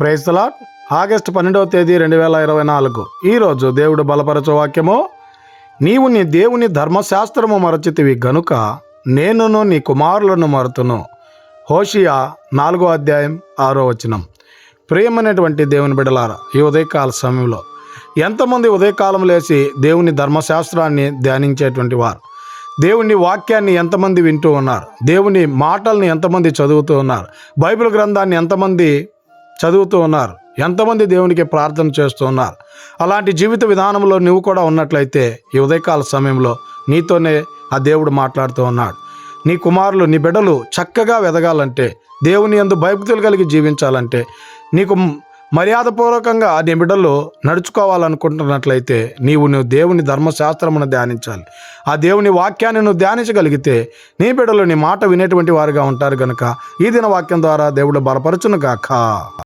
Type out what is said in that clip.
ప్రైస్తలా August పన్నెండవ తేదీ రెండు వేల ఇరవై నాలుగు. ఈరోజు దేవుడు బలపరచు వాక్యము. నీవు నీ దేవుని ధర్మశాస్త్రము మరచితివి గనుక నేనును నీ కుమారులను మరతును. హోషియా నాలుగో అధ్యాయం ఆరో వచనం. ప్రియమైనటువంటి దేవుని బిడలారా ఈ ఉదయకాల సమయంలో ఎంతమంది ఉదయకాలం లేచి దేవుని ధర్మశాస్త్రాన్ని ధ్యానించేటువంటి వారు? దేవుని వాక్యాన్ని ఎంతమంది వింటూ ఉన్నారు? దేవుని మాటల్ని ఎంతమంది చదువుతూ ఉన్నారు? బైబిల్ గ్రంథాన్ని ఎంతమంది చదువుతూ ఉన్నారు. ఎంతమంది దేవునికి ప్రార్థన చేస్తూ ఉన్నారు. అలాంటి జీవిత విధానంలో నువ్వు కూడా ఉన్నట్లయితే ఈ ఉదయకాల సమయంలో నీతోనే ఆ దేవుడు మాట్లాడుతూ ఉన్నాడు. నీ కుమారులు నీ బిడ్డలు చక్కగా ఎదగాలంటే దేవుని ఎందు భయభక్తులు కలిగి జీవించాలంటే నీకు మర్యాదపూర్వకంగా నీ బిడ్డలు నడుచుకోవాలనుకుంటున్నట్లయితే నీవు నువ్వు దేవుని ధర్మశాస్త్రమును ధ్యానించాలి. ఆ దేవుని వాక్యాన్ని నువ్వు ధ్యానించగలిగితే నీ బిడ్డలు నీ మాట వినేటువంటి వారుగా ఉంటారు కనుక ఈ దిన వాక్యం ద్వారా దేవుడు బలపరచును గాక